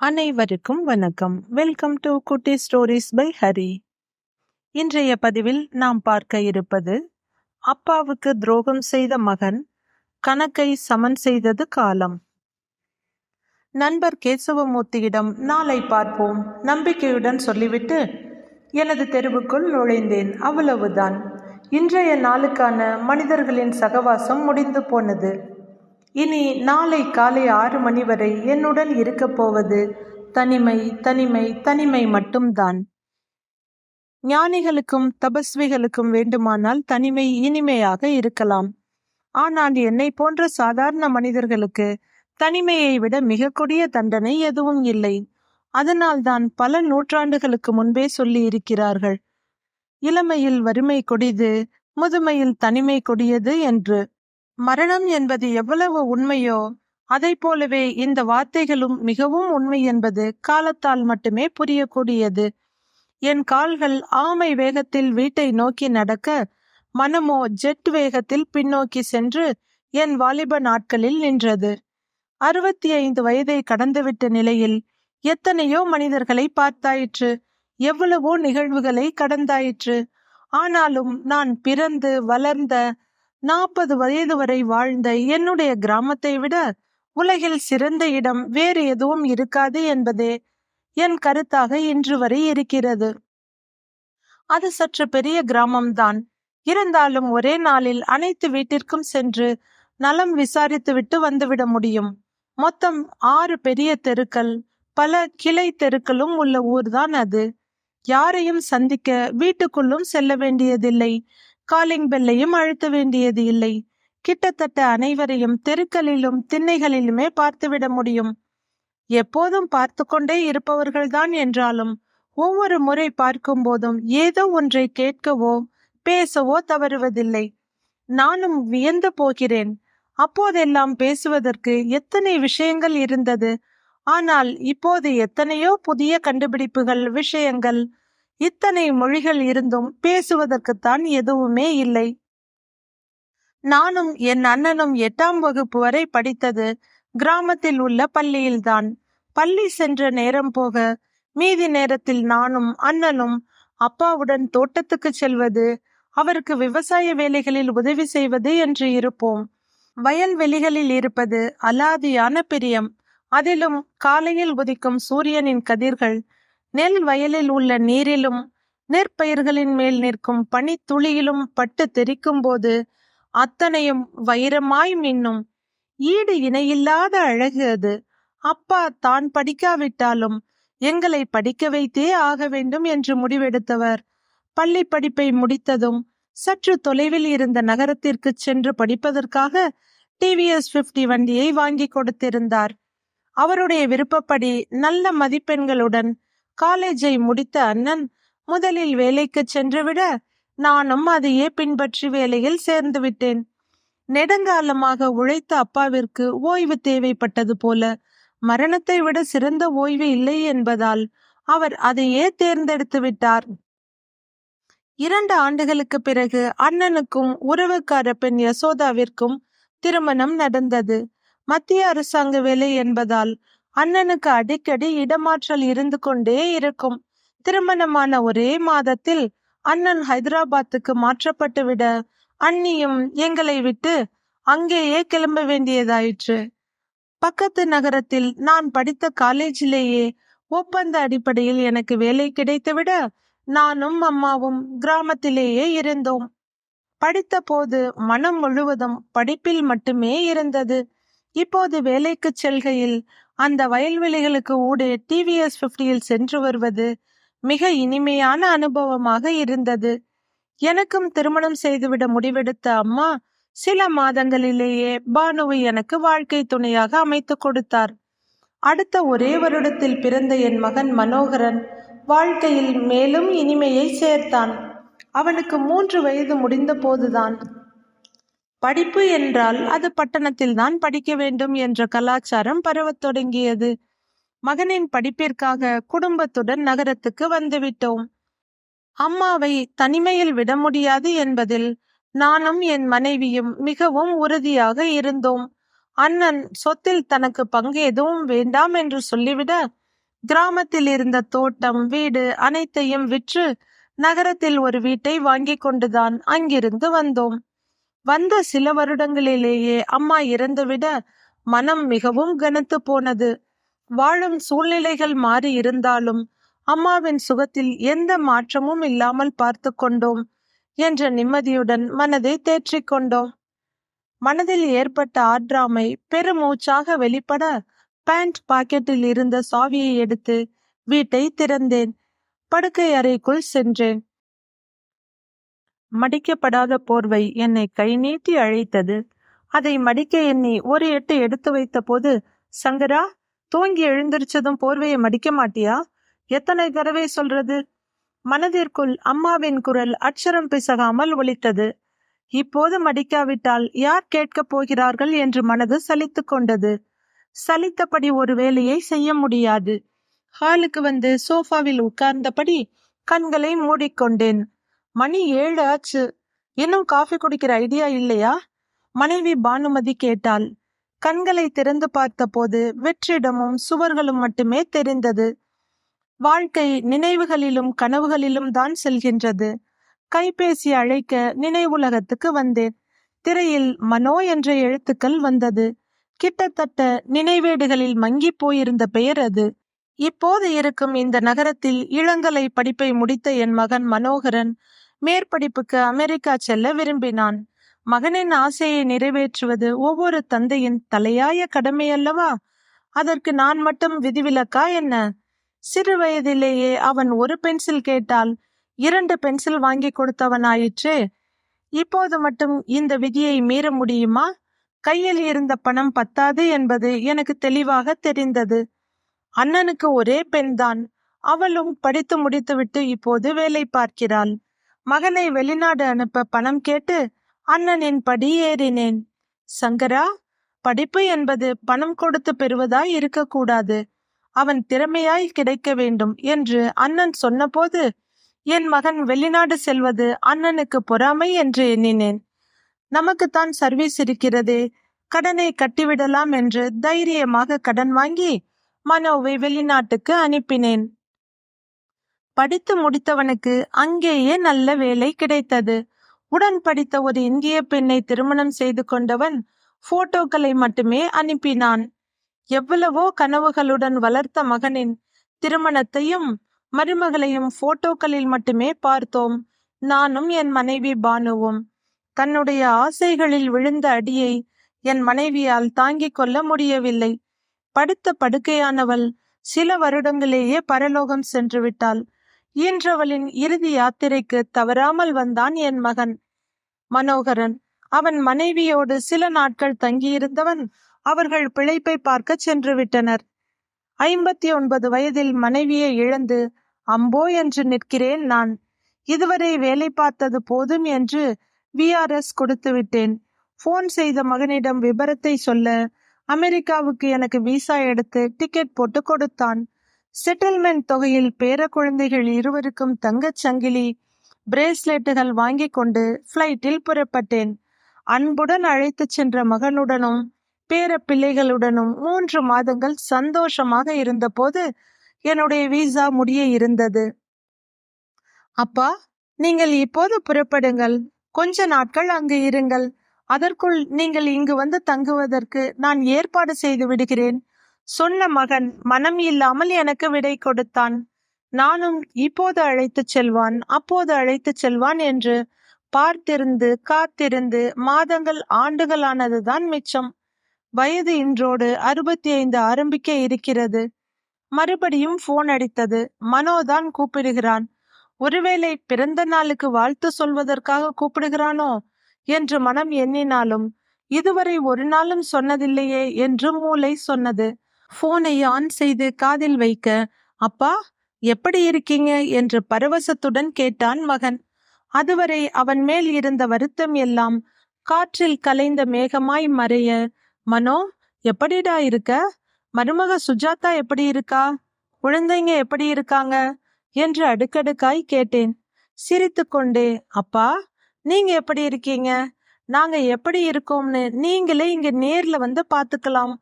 அனைவருக்கும் வணக்கம். Welcome to Kutti stories by Hari இன்றைய பதிவில் நாம் பார்க்க இருப்பது அப்பாவுக்கு துரோகம் செய்த மகன் கணக்கை சமன் செய்தது காலம். நண்பர் கேசவமூர்த்தியிடம் நாளை பார்ப்போம் நம்பிக்கையுடன் சொல்லிவிட்டு எனது தெருவுக்குள் நுழைந்தேன் அவ்வளவுதான். இன்றைய நாளுக்கான மனிதர்களின் சகவாசம் முடிந்து போனது. இனி நாளை காலை ஆறு மணி வரை என்னுடன் இருக்கப் போவது தனிமை தனிமை தனிமை மட்டும்தான். ஞானிகளுக்கும் தபஸ்விகளுக்கும் வேண்டுமானால் தனிமை இனிமையாக இருக்கலாம். ஆனால் என்னை போன்ற சாதாரண மனிதர்களுக்கு தனிமையை விட மிக கொடிய தண்டனை எதுவும் இல்லை. அதனால்தான் பல நூற்றாண்டுகளுக்கு முன்பே சொல்லி இருக்கிறார்கள். இளமையில் வறுமை கொடிது முதுமையில் தனிமை கொடியது என்று. மரணம் என்பது எவ்வளவு உண்மையோ அதை போலவே இந்த வார்த்தைகளும் மிகவும் உண்மை என்பது காலத்தால் மட்டுமே புரியக்கூடியது. என் கால்கள் ஆமை வேகத்தில் வீட்டை நோக்கி நடக்க மனமோ ஜெட் வேகத்தில் பின்னோக்கி சென்று என் வாலிப நாட்களில் நின்றது. அறுபத்தி ஐந்து வயதை கடந்துவிட்ட நிலையில் எத்தனையோ மனிதர்களை பார்த்தாயிற்று எவ்வளவோ நிகழ்வுகளை கடந்தாயிற்று. ஆனாலும் நான் பிறந்து வளர்ந்த நாற்பது வயது வரை வாழ்ந்த என்னுடைய கிராமத்தை விட உலகில் சிறந்த இடம் வேறு எதுவும் இருக்காது என்பதே என் கருத்தாக இன்று வரை இருக்கிறது. அது சற்று பெரிய கிராமம்தான். இருந்தாலும் ஒரே நாளில் அனைத்து வீட்டிற்கும் சென்று நலம் விசாரித்துவிட்டு வந்துவிட முடியும். மொத்தம் ஆறு பெரிய தெருக்கள் பல கிளை தெருக்களும் உள்ள ஊர்தான் அது. யாரையும் சந்திக்க வீட்டுக்குள்ளும் செல்ல வேண்டியதில்லை. காலிங் பெல்லையும் அழுத்த வேண்டியது இல்லை. கிட்டத்தட்ட அனைவரையும் தெருக்களிலும் திண்ணைகளிலுமே பார்த்துவிட முடியும். எப்போதும் பார்த்து கொண்டே இருப்பவர்கள்தான் என்றாலும் ஒவ்வொரு முறை பார்க்கும் போதும் ஏதோ ஒன்றை கேட்கவோ பேசவோ தவறுவதில்லை. நானும் வியந்து போகிறேன். அப்போதெல்லாம் பேசுவதற்கு எத்தனை விஷயங்கள் இருந்தது? ஆனால் இப்போது எத்தனையோ புதிய கண்டுபிடிப்புகள் விஷயங்கள் இத்தனை மொழிகள் இருந்தும் பேசுவதற்குத்தான் எதுவுமே இல்லை. நானும் என் அண்ணனும் எட்டாம் வகுப்பு வரை படித்தது கிராமத்தில் உள்ள பள்ளியில்தான். பள்ளி சென்ற நேரம் போக மீதி நேரத்தில் நானும் அண்ணனும் அப்பாவுடன் தோட்டத்துக்கு செல்வது அவருக்கு விவசாய வேலைகளில் உதவி செய்வது என்று இருப்போம். வயல்வெளிகளில் இருப்பது அலாதியான பிரியம். அதிலும் காலையில் உதிக்கும் சூரியனின் கதிர்கள் நெல் வயலில் உள்ள நீரிலும் நெற்பயிர்களின் மேல் நிற்கும் பனித்துளியிலும் பட்டு தெரிக்கும் போது அத்தனையும் வைரமாய் மின்னும். ஈடு இணையில்லாத அழகு அது. அப்பா தான் படிக்காவிட்டாலும் எங்களை படிக்க வைத்தே ஆக வேண்டும் என்று முடிவெடுத்தவர். பள்ளி படிப்பை முடித்ததும் சற்று தொலைவில் இருந்த நகரத்திற்கு சென்று படிப்பதற்காக டிவிஎஸ் பிப்டி வண்டியை வாங்கி கொடுத்திருந்தார். அவருடைய விருப்பப்படி நல்ல மதிப்பெண்களுடன் காலேஜை முடித்த அண்ணன் முதலில் வேலைக்கு சென்றுவிட நானும் அதையே பின்பற்றி வேலையில் சேர்ந்து விட்டேன். நெடுங்காலமாக உழைத்த அப்பாவிற்கு ஓய்வு தேவைப்பட்டது போல மரணத்தை விட சிறந்த ஓய்வு இல்லை என்பதால் அவர் அதையே தேர்ந்தெடுத்து விட்டார். இரண்டு ஆண்டுகளுக்கு பிறகு அண்ணனுக்கும் உறவுக்கார பெண் யசோதாவிற்கும் திருமணம் நடந்தது. மத்திய அரசாங்க வேலை என்பதால் அண்ணனுக்கு அடிக்கடி இடமாற்றல் இருந்து கொண்டே இருக்கும். திருமணமான ஒரே மாதத்தில் அண்ணன் ஹைதராபாத்துக்கு மாற்றப்பட்டு விட அண்ணியும் எங்களை விட்டு அங்கேயே கிளம்ப வேண்டியதாயிற்று. பக்கத்து நகரத்தில் நான் படித்த காலேஜிலேயே ஒப்பந்த அடிப்படையில் எனக்கு வேலை கிடைத்துவிட நானும் அம்மாவும் கிராமத்திலேயே இருந்தோம். படித்த போது மனம் முழுவதும் படிப்பில் மட்டுமே இருந்தது. இப்போது வேலைக்கு செல்கையில் அந்த வயல்வெளிகளுக்கு ஊடே டிவிஎஸ் பிப்டியில் சென்று வருவது மிக இனிமையான அனுபவமாக இருந்தது. எனக்கும் திருமணம் செய்துவிட முடிவெடுத்த அம்மா சில மாதங்களிலேயே பானுவை எனக்கு வாழ்க்கை துணையாக அமைத்து கொடுத்தார். அடுத்த ஒரே வருடத்தில் பிறந்த என் மகன் மனோகரன் வாழ்க்கையில் மேலும் இனிமையை சேர்த்தான். அவனுக்கு மூன்று வயது முடிந்த போதுதான் படிப்பு என்றால் அது பட்டணத்தில் தான் படிக்க வேண்டும் என்ற கலாச்சாரம் பரவத் தொடங்கியது. மகனின் படிப்பிற்காக குடும்பத்துடன் நகரத்துக்கு வந்துவிட்டோம். அம்மாவை தனிமையில் விட முடியாது என்பதில் நானும் என் மனைவியும் மிகவும் உறுதியாக இருந்தோம். அண்ணன் சொத்தில் தனக்கு பங்கு எதுவும் வேண்டாம் என்று சொல்லிவிட கிராமத்தில் இருந்த தோட்டம் வீடு அனைத்தையும் விற்று நகரத்தில் ஒரு வீட்டை வாங்கி கொண்டுதான் அங்கிருந்து வந்தோம். வந்த சில வருடங்களிலேயே அம்மா இறந்துவிட மனம் மிகவும் கனத்து போனது. வாழும் சூழ்நிலைகள் மாறி இருந்தாலும் அம்மாவின் சுகத்தில் எந்த மாற்றமும் இல்லாமல் பார்த்து கொண்டோம் என்ற நிம்மதியுடன் மனதை தேற்றிக் கொண்டோம். மனதில் ஏற்பட்ட ஆற்றாமை பெருமூச்சாக வெளிப்பட பேண்ட் பாக்கெட்டில் இருந்த சாவியை எடுத்து வீட்டை திறந்தேன். படுக்கை அறைக்குள் சென்றேன். மடிக்கப்படாத போர்வை என்னை கை நீட்டி அழைத்தது. அதை மடிக்க எண்ணி ஒரு எட்டு எடுத்து வைத்த போது சங்கரா தூங்கி எழுந்திருச்சதும் போர்வையை மடிக்க மாட்டியா? எத்தனை தடவை சொல்றது? மனதிற்குள் அம்மாவின் குரல் அச்சரம் பிசகாமல் ஒலித்தது. இப்போது மடிக்காவிட்டால் யார் கேட்கப் போகிறார்கள்? என்று மனது சலித்து கொண்டது. சலித்தபடி ஒரு வேலையை செய்ய முடியாது. ஹாலுக்கு வந்து சோஃபாவில் உட்கார்ந்தபடி கண்களை மூடிக்கொண்டேன். மணி ஏழு ஆச்சு. இன்னும் காஃபி குடிக்கிற ஐடியா இல்லையா? மனைவி பானுமதி கேட்டாள். கண்களை திறந்து பார்த்தபோது வெற்றிடமும் சுவர்களும் மட்டுமே தெரிந்தது. வாழ்க்கை நினைவுகளிலும் கனவுகளிலும் தான் செல்கின்றது. கைபேசி அழைக்க நினைவுலகத்துக்கு வந்தேன். திரையில் மனோ என்ற எழுத்துக்கள் வந்தது. கிட்டத்தட்ட நினைவேடுகளில் மங்கி போயிருந்த பெயர் அது. இப்போது இருக்கும் இந்த நகரத்தில் இளங்கலை படிப்பை முடித்த என் மகன் மனோகரன் மேற்படிப்புக்கு அமெரிக்கா செல்ல விரும்பினான். மகனின் ஆசையை நிறைவேற்றுவது ஒவ்வொரு தந்தையின் தலையாய கடமை அல்லவா? அதற்கு நான் மட்டும் விதிவிலக்கா என்ன? சிறு வயதிலேயே அவன் ஒரு பென்சில் கேட்டால் இரண்டு பென்சில் வாங்கி கொடுத்தவனாயிற்று. இப்போது மட்டும் இந்த விதியை மீற முடியுமா? கையில் இருந்த பணம் பத்தாது என்பது எனக்கு தெளிவாக தெரிந்தது. அண்ணனுக்கு ஒரே பெண்தான். அவளும் படித்து முடித்துவிட்டு இப்போது வேலை பார்க்கிறாள். மகனை வெளிநாடு அனுப்ப பணம் கேட்டு அண்ணனின் படி ஏறினேன். சங்கரா படிப்பு என்பது பணம் கொடுத்து பெறுவதாய் இருக்கக்கூடாது. அவன் திறமையாய் கிடைக்க வேண்டும் என்று அண்ணன் சொன்னபோது என் மகன் வெளிநாடு செல்வது அண்ணனுக்கு பொறாமை என்று எண்ணினேன். நமக்குத்தான் சர்வீஸ் இருக்கிறதே. கடனை கட்டிவிடலாம் என்று தைரியமாக கடன் வாங்கி மனோவை வெளிநாட்டுக்கு அனுப்பினேன். படித்து முடித்தவனுக்கு அங்கேயே நல்ல வேலை கிடைத்தது. உடன் படித்த ஒரு இந்திய பெண்ணை திருமணம் செய்து கொண்டவன் போட்டோக்களை மட்டுமே அனுப்பினான். எவ்வளவோ கனவுகளுடன் வளர்த்த மகனின் திருமணத்தையும் மருமகளையும் போட்டோக்களில் மட்டுமே பார்த்தோம். நானும் என் மனைவி பானுவும். தன்னுடைய ஆசைகளில் விழுந்த அடியை என் மனைவியால் தாங்கிக் கொள்ள முடியவில்லை. படுத்த படுக்கையானவள் சில வருடங்களேயே பரலோகம் சென்று விட்டாள். ஈன்றவளின் இறுதி யாத்திரைக்கு தவறாமல் வந்தான் என் மகன். மனோகரன் அவன் மனைவியோடு சில நாட்கள் தங்கியிருந்தவன் அவர்கள் பிழைப்பை பார்க்க சென்று விட்டனர். ஐம்பத்தி ஒன்பது வயதில் மனைவியை இழந்து அம்போ என்று நிற்கிறேன் நான். இதுவரை வேலை பார்த்தது போதும் என்று விஆர்எஸ் கொடுத்து விட்டேன். போன் செய்த மகனிடம் விபரத்தை சொல்ல அமெரிக்காவுக்கு எனக்கு விசா எடுத்து டிக்கெட் போட்டு கொடுத்தான். செட்டில்மெண்ட் தொகையில் பேர குழந்தைகள் இருவருக்கும் தங்கச் சங்கிலி பிரேஸ்லெட்டுகள் வாங்கி கொண்டு ஃப்ளைட்டில் புறப்பட்டேன். அன்புடன் அழைத்துச் சென்ற மகனுடனும் பேர பிள்ளைகளுடனும் மூன்று மாதங்கள் சந்தோஷமாக இருந்தபோது என்னுடைய விசா முடிய இருந்தது. அப்பா நீங்கள் இப்போது புறப்படுங்கள். கொஞ்ச நாட்கள் அங்கு இருங்கள். அதற்குள் நீங்கள் இங்கு வந்து தங்குவதற்கு நான் ஏற்பாடு செய்து விடுகிறேன். சொன்ன மகன் மனம் இல்லாமல் எனக்கு விடை கொடுத்தான். நானும் இப்போது அழைத்துச் செல்வான் அப்போது அழைத்துச் செல்வான் என்று பார்த்திருந்து காத்திருந்து மாதங்கள் ஆண்டுகளானதுதான் மிச்சம். வயது இன்றோடு அறுபத்தி ஐந்து ஆரம்பிக்க இருக்கிறது. மறுபடியும் போன் அடித்தது. மனோதான் கூப்பிடுகிறான். ஒருவேளை பிறந்த நாளுக்கு வாழ்த்து சொல்வதற்காக கூப்பிடுகிறானோ என்று மனம் எண்ணினாலும் இதுவரை ஒரு நாளும் சொன்னதில்லையே என்று மூளை சொன்னது. போனை ஆன் செய்து காதில் வைக்க அப்பா எப்படி இருக்கீங்க? என்று பரவசத்துடன் கேட்டான் மகன். அதுவரை அவன் மேல் இருந்த வருத்தம் எல்லாம் காற்றில் கலைந்த மேகமாய் மறைய மனோ எப்படிடா இருக்க? மருமக சுஜாதா எப்படி இருக்கா? குழந்தைங்க எப்படி இருக்காங்க? என்று அடுக்கடுக்காய் கேட்டேன். சிரித்துக்கொண்டே அப்பா நீங்க எப்படி இருக்கீங்க? நாங்க எப்படி இருக்கோம்னு நீங்களே இங்க நேர்ல வந்து பாத்துக்கலாம்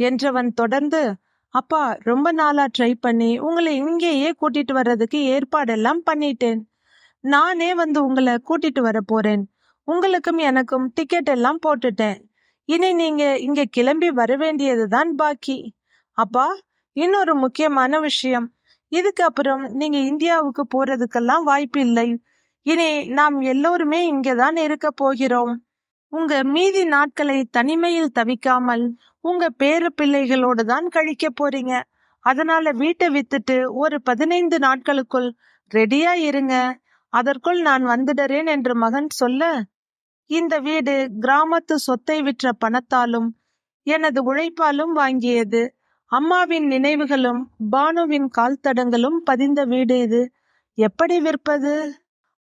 என்றவன் தொடர்ந்து அப்பா ரொம்ப நாளா ட்ரை பண்ணி உங்களை இங்கேயே கூட்டிட்டு வர்றதுக்கு ஏற்பாடெல்லாம் பண்ணிட்டேன். நானே வந்து உங்களை கூட்டிட்டு வர போறேன். உங்களுக்கும் எனக்கும் டிக்கெட் எல்லாம் போட்டுட்டேன். இனி நீங்க இங்க கிளம்பி வர வேண்டியதுதான் பாக்கி. அப்பா இன்னொரு முக்கியமான விஷயம். இதுக்கு அப்புறம் நீங்க இந்தியாவுக்கு போறதுக்கெல்லாம் வாய்ப்பு இல்லை இனி நாம் எல்லோருமே இங்கதான் இருக்க போகிறோம். உங்க மீதி நாட்களை தனிமையில் தவிக்காமல் உங்க பேர பிள்ளைகளோடு தான் கழிக்க போறீங்க. அதனால வீட்டை வித்துட்டு ஒரு பதினைந்து நாட்களுக்குள் ரெடியா இருங்க. அதற்குள் நான் வந்துடுறேன் என்று மகன் சொல்ல இந்த வீடு கிராமத்து சொத்தை விற்ற பணத்தாலும் எனது உழைப்பாலும் வாங்கியது. அம்மாவின் நினைவுகளும் பானுவின் கால் தடங்களும் பதிந்த வீடு இது. எப்படி விற்பது?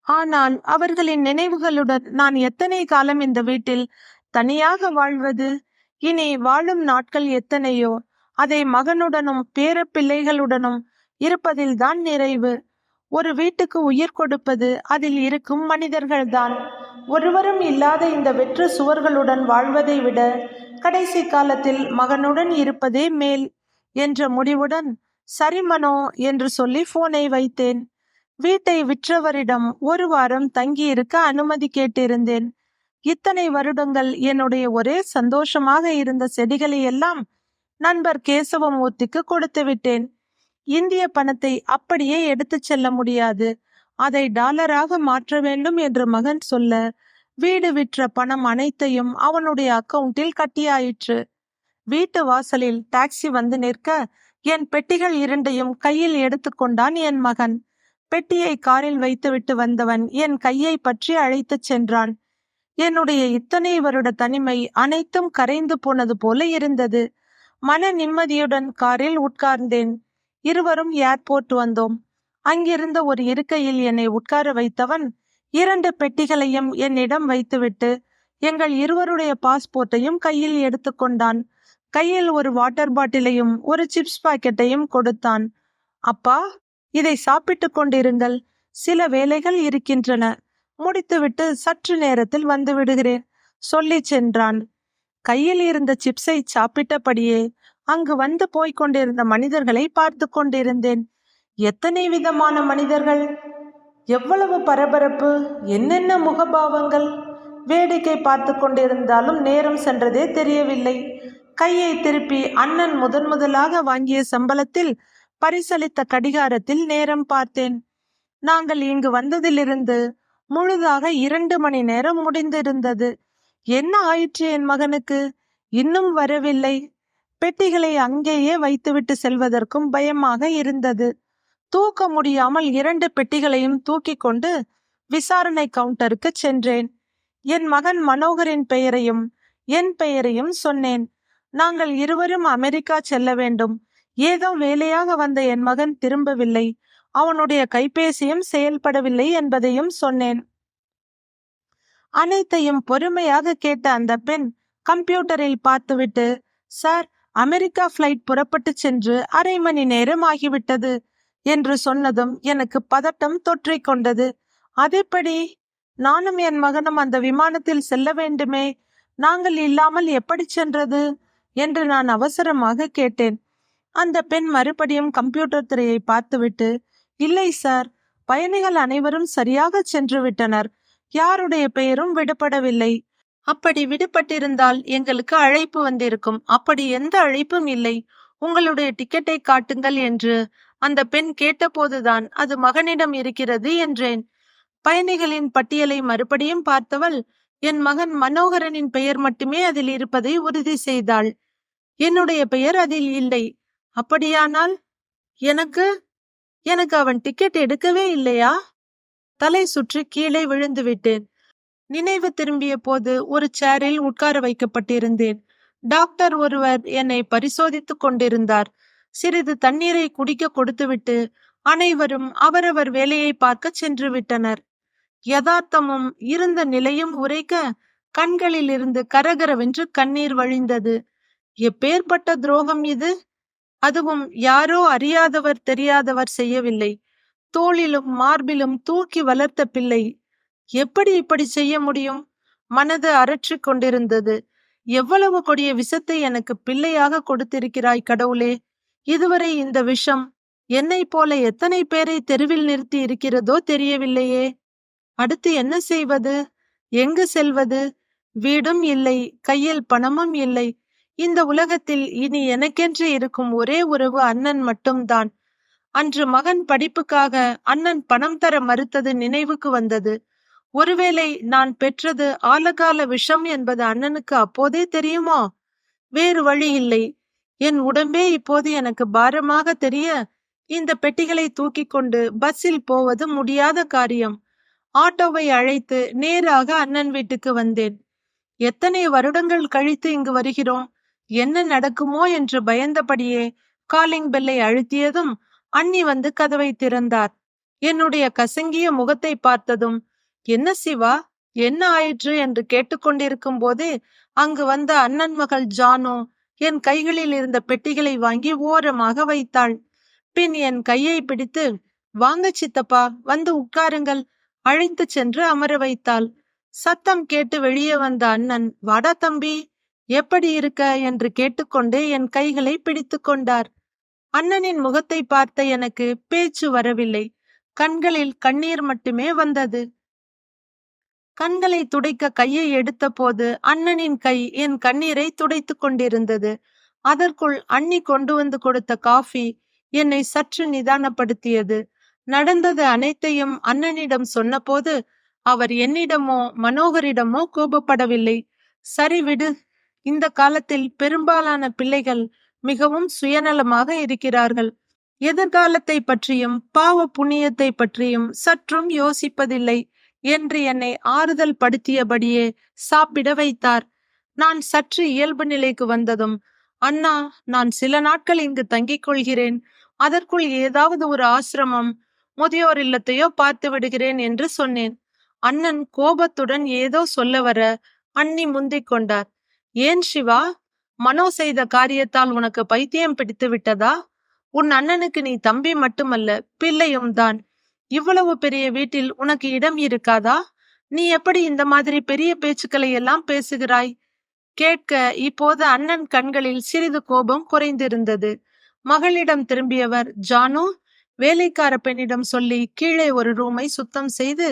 ஆனால் அவர்களின் நினைவுகளுடன் நான் எத்தனை காலம் இந்த வீட்டில் தனியாக வாழ்வது? இனி வாழும் நாட்கள் எத்தனையோ? அதை மகனுடனும் பேர பிள்ளைகளுடனும் இருப்பதில்தான் நிறைவு. ஒரு வீட்டுக்கு உயிர் கொடுப்பது அதில் இருக்கும் மனிதர்கள்தான். ஒருவரும் இல்லாத இந்த வெற்று சுவர்களுடன் வாழ்வதை விட கடைசி காலத்தில் மகனுடன் இருப்பதே மேல் என்ற முடிவுடன் சரி மனோ என்று சொல்லி போனை வைத்தேன். வீட்டை விற்றவரிடம் ஒரு வாரம் தங்கியிருக்க அனுமதி கேட்டிருந்தேன். இத்தனை வருடங்கள் என்னுடைய ஒரே சந்தோஷமாக இருந்த செடிகளை எல்லாம் நண்பர் கேசவமூர்த்திக்கு கொடுத்து விட்டேன். இந்திய பணத்தை அப்படியே எடுத்துச் செல்ல முடியாது. அதை டாலராக மாற்ற வேண்டும் என்று மகன் சொல்ல வீடு விற்ற பணம் அனைத்தையும் அவனுடைய அக்கவுண்டில் கட்டியாயிற்று. வீட்டு வாசலில் டாக்ஸி வந்து நிற்க என் பெட்டிகள் இரண்டையும் கையில் எடுத்துக்கொண்டான் என் மகன். பெட்டியை காரில் வைத்துவிட்டு வந்தவன் என் கையை பற்றி அழைத்துச் சென்றான். என்னுடைய இத்தனை வருட தனிமை அனைத்தும் கரைந்து போனது போல இருந்தது. மன நிம்மதியுடன் காரில் உட்கார்ந்தேன். இருவரும் ஏர்போர்ட் வந்தோம். அங்கிருந்த ஒரு இருக்கையில் என்னை உட்கார வைத்தவன் இரண்டு பெட்டிகளையும் என்னிடம் வைத்துவிட்டு எங்கள் இருவருடைய பாஸ்போர்ட்டையும் கையில் எடுத்துக்கொண்டான் கையில் ஒரு வாட்டர் பாட்டிலையும் ஒரு சிப்ஸ் பாக்கெட்டையும் கொடுத்தான். அப்பா இதை சாப்பிட்டு கொண்டிருங்கள். சில வேலைகள் இருக்கின்றன. முடித்துவிட்டு சற்று நேரத்தில் வந்து விடுகிறேன். சொல்லி சென்றான். கையில் இருந்த சிப்ஸை சாப்பிட்டபடியே அங்கு வந்து போய்க் கொண்டிருந்த மனிதர்களை பார்த்து கொண்டிருந்தேன். எத்தனை விதமான மனிதர்கள்? எவ்வளவு பரபரப்பு? என்னென்ன முகபாவங்கள்? வேடிக்கை பார்த்து கொண்டிருந்தாலும் நேரம் சென்றதே தெரியவில்லை. கையை திருப்பி அண்ணன் முதன் முதலாக வாங்கிய சம்பளத்தில் பரிசளித்த கடிகாரத்தில் நேரம் பார்த்தேன். நாங்கள் இங்கு வந்ததிலிருந்து முழுதாக இரண்டு மணி நேரம் முடிந்திருந்தது. என்ன ஆயிற்று என் மகனுக்கு? இன்னும் வரவில்லை. பெட்டிகளை அங்கேயே வைத்துவிட்டு செல்வதற்கும் பயமாக இருந்தது. தூக்க முடியாமல் இரண்டு பெட்டிகளையும் தூக்கி கொண்டு விசாரணை கவுண்டருக்கு சென்றேன். என் மகன் மனோகரின் பெயரையும் என் பெயரையும் சொன்னேன். நாங்கள் இருவரும் அமெரிக்கா செல்ல வேண்டும். ஏதோ வேலையாக வந்த என் மகன் திரும்பவில்லை. அவனுடைய கைபேசியும் செயல்படவில்லை என்பதையும் சொன்னேன். அனைத்தையும் பொறுமையாக கேட்ட அந்த பெண் கம்ப்யூட்டரில் பார்த்துவிட்டு சார் அமெரிக்கா ஃப்ளைட் புறப்பட்டு சென்று அரை மணி நேரம் ஆகிவிட்டது என்று சொன்னதும் எனக்கு பதட்டம் தொற்றிக் கொண்டது. அதேபடி நானும் என் மகனும் அந்த விமானத்தில் செல்ல வேண்டுமே நாங்கள் இல்லாமல் எப்படி சென்றது? என்று நான் அவசரமாக கேட்டேன். அந்த பெண் மறுபடியும் கம்ப்யூட்டர் திரையை பார்த்துவிட்டு இல்லை சார். பயணிகள் அனைவரும் சரியாக சென்று விட்டனர். யாருடைய பெயரும் விடுபடவில்லை அப்படி விடுபட்டிருந்தால் எங்களுக்கு அழைப்பு வந்திருக்கும். அப்படி எந்த அழைப்பும் இல்லை. உங்களுடைய டிக்கெட்டை காட்டுங்கள் என்று அந்த பெண் கேட்டபோதுதான் அது மகனிடம் இருக்கிறது என்றேன். பயணிகளின் பட்டியலை மறுபடியும் பார்த்தவள் என் மகன் மனோகரனின் பெயர் மட்டுமே அதில் இருப்பதை உறுதி செய்தாள். என்னுடைய பெயர் அதில் இல்லை. அப்படியானால் எனக்கு எனக்கு அவன் டிக்கெட் எடுக்கவே இல்லையா? தலை சுற்றி கீழே விழுந்து விட்டேன் நினைவு திரும்பிய போது ஒரு சேரில் உட்கார வைக்கப்பட்டிருந்தேன். டாக்டர் ஒருவர் என்னை பரிசோதித்துக் கொண்டிருந்தார். சிறிது தண்ணீரை குடிக்க கொடுத்துவிட்டு அனைவரும் அவரவர் வேலையை பார்க்க சென்று விட்டனர். யதார்த்தமும் இருந்த நிலையும் உரைக்க கண்களில் இருந்து கரகரவென்று கண்ணீர் வழிந்தது. எப்பேற்பட்ட துரோகம் இது? அதுவும் யாரோ அறியாதவர் தெரியாதவர் செய்யவில்லை. தோளிலும் மார்பிலும் தூக்கி வளர்த்த பிள்ளை. எப்படி இப்படி செய்ய முடியும்? மனது அரற்றிக் கொண்டிருந்தது. எவ்வளவு கொடிய விஷத்தை எனக்கு பிள்ளையாக கொடுத்திருக்கிறாய் கடவுளே. இதுவரை இந்த விஷம் என்னை போல எத்தனை பேரை தெருவில் நிறுத்தி இருக்கிறதோ தெரியவில்லையே. அடுத்து என்ன செய்வது? எங்கு செல்வது? வீடும் இல்லை கையில் பணமும் இல்லை. இந்த உலகத்தில் இனி எனக்கென்று இருக்கும் ஒரே உறவு அண்ணன் மட்டும்தான். அன்று மகன் படிப்புக்காக அண்ணன் பணம் தர மறுத்தது நினைவுக்கு வந்தது. ஒருவேளை நான் பெற்றது ஆலகால விஷம் என்பது அண்ணனுக்கு அப்போதே தெரியுமா? வேறு வழி இல்லை. என் உடம்பே இப்போது எனக்கு பாரமாக தெரிய இந்த பெட்டிகளை தூக்கி கொண்டு பஸ்ஸில் போவது முடியாத காரியம். ஆட்டோவை அழைத்து நேராக அண்ணன் வீட்டுக்கு வந்தேன். எத்தனை வருடங்கள் கழித்து இங்கு வருகிறோம்? என்ன நடக்குமோ என்று பயந்தபடியே காலிங் பெல்லை அழுத்தியதும் அண்ணி வந்து கதவை திறந்தார். என்னுடைய கசங்கிய முகத்தை பார்த்ததும் என்ன சிவா என்ன ஆயிற்று? என்று கேட்டுக்கொண்டிருக்கும் போதே அங்கு வந்த அண்ணன் மகள் ஜானோ என் கைகளில் இருந்த பெட்டிகளை வாங்கி ஓரமாக வைத்தாள். பின் என் கையை பிடித்து வாங்க சித்தப்பா வந்து உட்காருங்கள். அழைத்து சென்று அமர வைத்தாள். சத்தம் கேட்டு வெளியே வந்த அண்ணன் வாடா தம்பி எப்படி இருக்க என்று கேட்டுக்கொண்டே என் கைகளை பிடித்து கொண்டார். அண்ணனின் முகத்தை பார்த்த எனக்கு பேச்சு வரவில்லை. கண்களில் கண்ணீர் மட்டுமே வந்தது. கண்களை துடைக்க கையை எடுத்த போது அண்ணனின் கை என் கண்ணீரை துடைத்து கொண்டிருந்தது. அதற்குள் அண்ணி கொண்டு வந்து கொடுத்த காஃபி என்னை சற்று நிதானப்படுத்தியது. நடந்தது அனைத்தையும் அண்ணனிடம் சொன்னபோது அவர் என்னிடமோ மனோகரிடமோ கோபப்படவில்லை. சரி விடு இந்த காலத்தில் பெரும்பாலான பிள்ளைகள் மிகவும் சுயநலமாக இருக்கிறார்கள். எதிர்காலத்தை பற்றியும் பாவ புண்ணியத்தை பற்றியும் சற்றும் யோசிப்பதில்லை என்று என்னை ஆறுதல் படுத்தியபடியே சாப்பிட வைத்தார். நான் சற்று இயல்பு நிலைக்கு வந்ததும் அண்ணா நான் சில நாட்கள் இங்கு தங்கிக் கொள்கிறேன். அதற்குள் ஏதாவது ஒரு ஆசிரமம் முதியோர் இல்லத்தையோ பார்த்து விடுகிறேன் என்று சொன்னேன். அண்ணன் கோபத்துடன் ஏதோ சொல்ல வர அண்ணி முந்திக் கொண்டார். ஏன் சிவா? மனோ செய்த காரியத்தால் உனக்கு பைத்தியம் பிடித்து விட்டதா? உன் அண்ணனுக்கு நீ தம்பி மட்டுமல்ல பிள்ளையும் தான். இவ்வளவு பெரிய வீட்டில் உனக்கு இடம் இருக்காதா? நீ எப்படி இந்த மாதிரி பெரிய பேச்சுக்களை எல்லாம் பேசுகிறாய்? கேட்க இப்போது அண்ணன் கண்களில் சிறிது கோபம் குறைந்திருந்தது. மகளிடம் திரும்பியவர் ஜானு வேலைக்கார பெண்ணிடம் சொல்லி கீழே ஒரு ரூமை சுத்தம் செய்து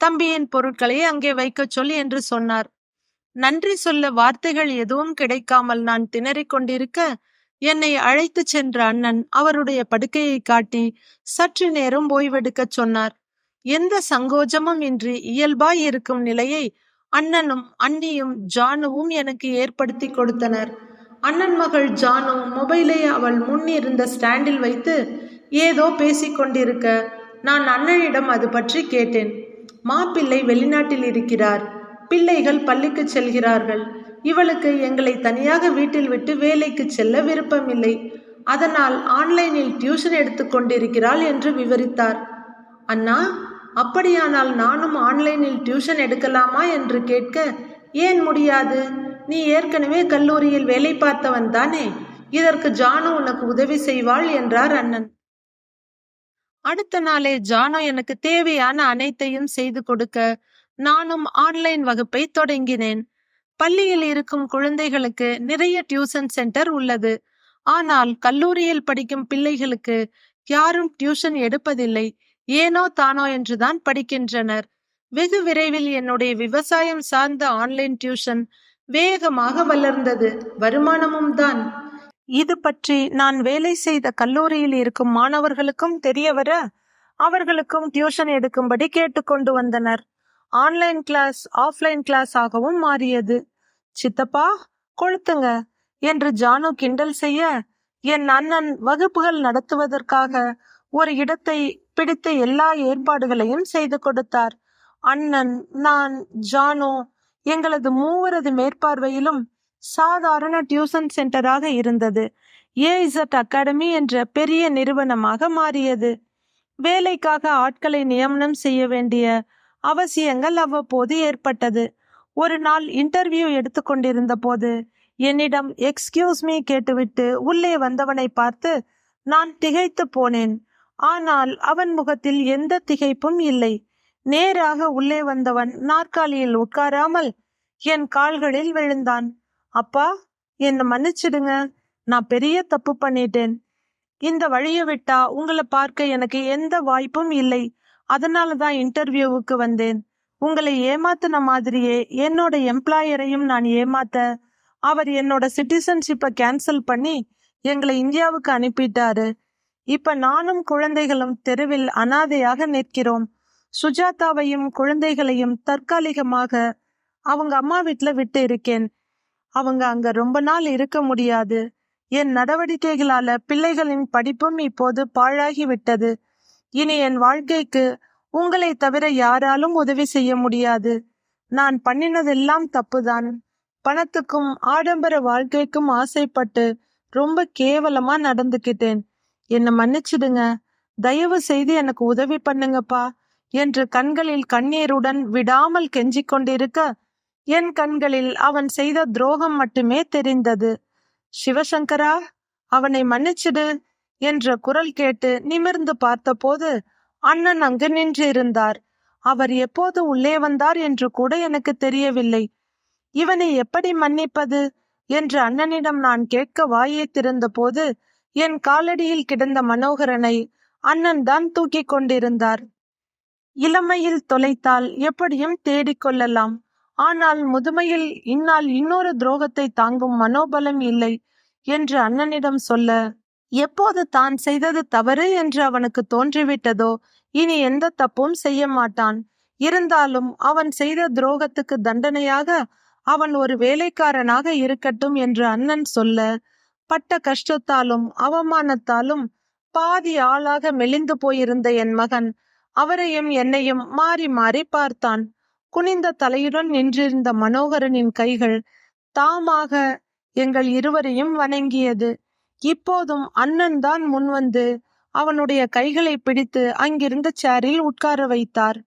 தம்பியின் பொருட்களை அங்கே வைக்க சொல்லி என்று சொன்னார். நன்றி சொல்ல வார்த்தைகள் எதுவும் கிடைக்காமல் நான் திணறிக் கொண்டிருக்க என்னை அழைத்து சென்ற அண்ணன் அவருடைய படுக்கையை காட்டி சற்று நேரம் ஓய்வெடுக்க சொன்னார். எந்த சங்கோஜமும் இன்றி இயல்பாய் இருக்கும் நிலையை அண்ணனும் அண்ணியும் ஜானுவும் எனக்கு ஏற்படுத்தி கொடுத்தனர். அண்ணன் மகள் ஜானு மொபைலை அவள் முன் இருந்த ஸ்டாண்டில் வைத்து ஏதோ பேசிக்கொண்டிருக்க நான் அண்ணனிடம் அது பற்றி கேட்டேன். மாப்பிள்ளை வெளிநாட்டில் இருக்கிறார். பிள்ளைகள் பள்ளிக்கு செல்கிறார்கள். இவளுக்கு எங்களை தனியாக வீட்டில் விட்டு வேலைக்கு செல்ல விருப்பமில்லை. அதனால் ஆன்லைனில் டியூஷன் எடுத்துக்கொண்டிருக்கிறாள் என்று விவரித்தார். அண்ணா அப்படியானால் நானும் ஆன்லைனில் டியூஷன் எடுக்கலாமா என்று கேட்க ஏன் முடியாது? நீ ஏற்கனவே கல்லூரியில் வேலை பார்த்தவன் தானே? இதற்கு ஜானு உனக்கு உதவி செய்வாள் என்றார் அண்ணன். அடுத்த நாளே ஜானோ எனக்கு தேவையான அனைத்தையும் செய்து கொடுக்க நானும் ஆன்லைன் வகுப்பை தொடங்கினேன். பள்ளியில் இருக்கும் குழந்தைகளுக்கு நிறைய டியூஷன் சென்டர் உள்ளது. ஆனால் கல்லூரியில் படிக்கும் பிள்ளைகளுக்கு யாரும் டியூஷன் எடுப்பதில்லை. ஏனோ தானோ என்றுதான் படிக்கின்றனர். வெகு விரைவில் என்னுடைய விவசாயம் சார்ந்த ஆன்லைன் டியூஷன் வேகமாக வளர்ந்தது. வருமானமும் தான். இது பற்றி நான் வேலை செய்த கல்லூரியில் இருக்கும் மாணவர்களுக்கும் தெரியவர அவர்களுக்கும் டியூஷன் எடுக்கும்படி கேட்டுக்கொண்டு வந்தனர். ஆன்லைன் கிளாஸ் ஆஃப்லைன் கிளாஸ் ஆகவும் மாறியது. சித்தப்பா கொளுத்துங்க என்று ஜானு கிண்டல் செய்ய என் அண்ணன் வகுப்புகள் நடத்துவதற்காக ஒரு இடத்தை பிடித்த எல்லா ஏற்பாடுகளையும் செய்து கொடுத்தார். அண்ணன் நான் ஜானு எங்களது மூவரது மேற்பார்வையிலும் சாதாரண டியூஷன் சென்டராக இருந்தது. ஏஇசட் அகாடமி என்ற பெரிய நிறுவனமாக மாறியது. வேலைக்காக ஆட்களை நியமனம் செய்ய வேண்டிய அவசியங்கள் அவ்வப்போது ஏற்பட்டது. ஒரு நாள் இன்டர்வியூ எடுத்துக்கொண்டிருந்த போது என்னிடம் எக்ஸ்கியூஸ் மீ கேட்டுவிட்டு உள்ளே வந்தவனை பார்த்து நான் திகைத்து போனேன். ஆனால் அவன் முகத்தில் எந்த திகைப்பும் இல்லை. நேராக உள்ளே வந்தவன் நாற்காலியில் உட்காராமல் என் கால்களில் விழுந்தான். அப்பா என்னை மன்னிச்சிடுங்க. நான் பெரிய தப்பு பண்ணிட்டேன். இந்த வழியை விட்டா உங்களை பார்க்க எனக்கு எந்த வாய்ப்பும் இல்லை. அதனால தான் இன்டர்வியூவுக்கு வந்தேன். உங்களை ஏமாத்தின மாதிரியே என்னோட எம்ப்ளாயரையும் நான் ஏமாத்த அவர் என்னோட சிட்டிசன்ஷிப்பை கேன்சல் பண்ணி எங்களை இந்தியாவுக்கு அனுப்பிட்டாரு. இப்ப நானும் குழந்தைகளும் தெருவில் அனாதையாக நிற்கிறோம். சுஜாதாவையும் குழந்தைகளையும் தற்காலிகமாக அவங்க அம்மா வீட்டில் விட்டு இருக்கேன். அவங்க அங்க ரொம்ப நாள் இருக்க முடியாது. என் நடவடிக்கைகளால பிள்ளைகளின் படிப்பும் இப்போது பாழாகி விட்டது. இனி என் வாழ்க்கைக்கு உங்களை தவிர யாராலும் உதவி செய்ய முடியாது. நான் பண்ணினதெல்லாம் தப்புதான். பணத்துக்கும் ஆடம்பர வாழ்க்கைக்கும் ஆசைப்பட்டு ரொம்ப கேவலமா நடந்துக்கிட்டேன். என்னை மன்னிச்சிடுங்க. தயவு செய்து எனக்கு உதவி பண்ணுங்கப்பா என்று கண்களில் கண்ணீருடன் விடாமல் கெஞ்சிக் கொண்டிருக்க என் கண்களில் அவன் செய்த துரோகம் மட்டுமே தெரிந்தது. சிவசங்கரா அவனை மன்னிச்சிடு. என்ற குரல் கேட்டு நிமிர்ந்து பார்த்தபோது அண்ணன் அங்கு நின்றிருந்தார் அவர் எப்போது உள்ளே வந்தார் என்று கூட எனக்கு தெரியவில்லை. இவனை எப்படி மன்னிப்பது? என்று அண்ணனிடம் நான் கேட்க வாயை திறந்த போது என் காலடியில் கிடந்த மனோகரனை அண்ணன் தான் தூக்கி கொண்டிருந்தார். இளமையில் தொலைத்தால் எப்படியும் தேடிக்கொள்ளலாம் ஆனால் முதுமையில் இன்னால் இன்னொரு துரோகத்தை தாங்கும் மனோபலம் இல்லை என்று அண்ணனிடம் சொல்ல எப்போது தான் செய்தது தவறு என்று அவனுக்கு தோன்றிவிட்டதோ இனி எந்த தப்பும் செய்ய மாட்டான். இருந்தாலும் அவன் செய்த துரோகத்துக்கு தண்டனையாக அவன் ஒரு வேலைக்காரனாக இருக்கட்டும் என்று அண்ணன் சொல்ல பட்ட கஷ்டத்தாலும் அவமானத்தாலும் பாதி ஆளாக மெலிந்து போயிருந்த என் மகன் அவரையும் என்னையும் மாறி மாறி பார்த்தான். குனிந்த தலையுடன் நின்றிருந்த மனோகரனின் கைகள் தாமாக எங்கள் இருவரையும் வணங்கியது. இப்போதும் அண்ணன் தான் முன்வந்து அவனுடைய கைகளை பிடித்து அங்கிருந்த சேரில் உட்கார வைத்தார்.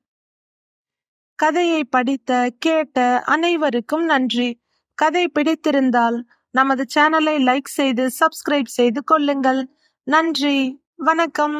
கதையை படித்த கேட்ட அனைவருக்கும் நன்றி. கதை பிடித்திருந்தால் நமது சேனலை லைக் செய்து சப்ஸ்கிரைப் செய்து கொள்ளுங்கள். நன்றி. வணக்கம்.